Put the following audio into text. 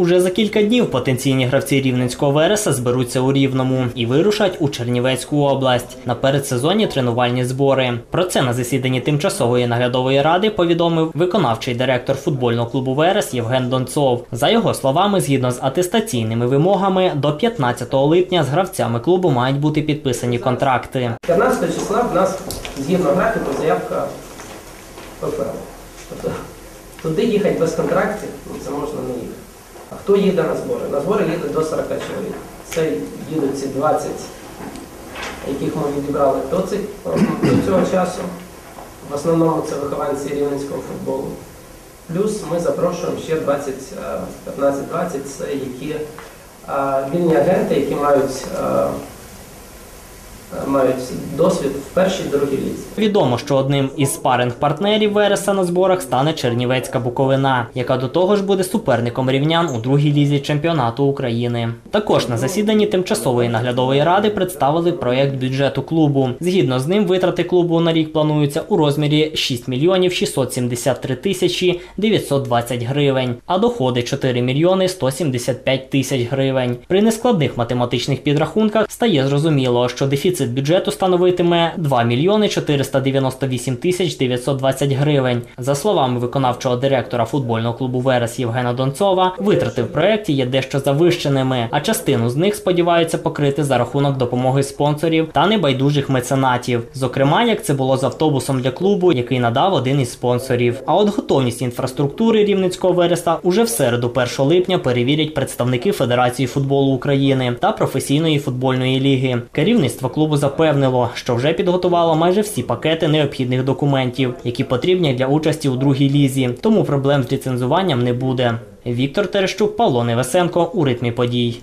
Уже за кілька днів потенційні гравці рівненського Вереса зберуться у Рівному і вирушать у Чернівецьку область на передсезонні тренувальні збори. Про це на засіданні тимчасової наглядової ради повідомив виконавчий директор футбольного клубу Верес Євген Донцов. За його словами, згідно з атестаційними вимогами, до 15 липня з гравцями клубу мають бути підписані контракти. 15 числа в нас згідно графіку заявка ПФЛ. Тобто туди їхати без контрактів, ну, це можна не їхати. А хто їде на збори? На збори їде до 40 чоловік. Це їдуть ці 20, яких ми відібрали до, цих, до цього часу. В основному це вихованці рівненського футболу. Плюс ми запрошуємо ще 20, е, 15-20, це які е, вільні агенти, які мають, е, мають досвід в першій другій лізі. Відомо, що одним із спаринг партнерів Вереса на зборах стане Чернівецька Буковина, яка до того ж буде суперником рівнян у другій лізі чемпіонату України. Також на засіданні тимчасової наглядової ради представили проєкт бюджету клубу. Згідно з ним, витрати клубу на рік плануються у розмірі 6 мільйонів 673 тисячі 920 гривень, а доходи 4 мільйони 175 тисяч гривень. При нескладних математичних підрахунках стає зрозуміло, що дефіцит бюджету становитиме 2 мільйони 498 тисяч 920 гривень. За словами виконавчого директора футбольного клубу Верес Євгена Донцова, витрати в проєкті є дещо завищеними, а частину з них сподіваються покрити за рахунок допомоги спонсорів та небайдужих меценатів. Зокрема, як це було з автобусом для клубу, який надав один із спонсорів. А от готовність інфраструктури рівненського Вереса уже в середу 1 липня перевірять представники Федерації футболу України та професійної футбольної ліги. Керівництво клубу запевнило, що вже підготувало майже всі пакети необхідних документів, які потрібні для участі у другій лізі. Тому проблем з ліцензуванням не буде. Віктор Терещук, Павло Невесенко у ритмі подій.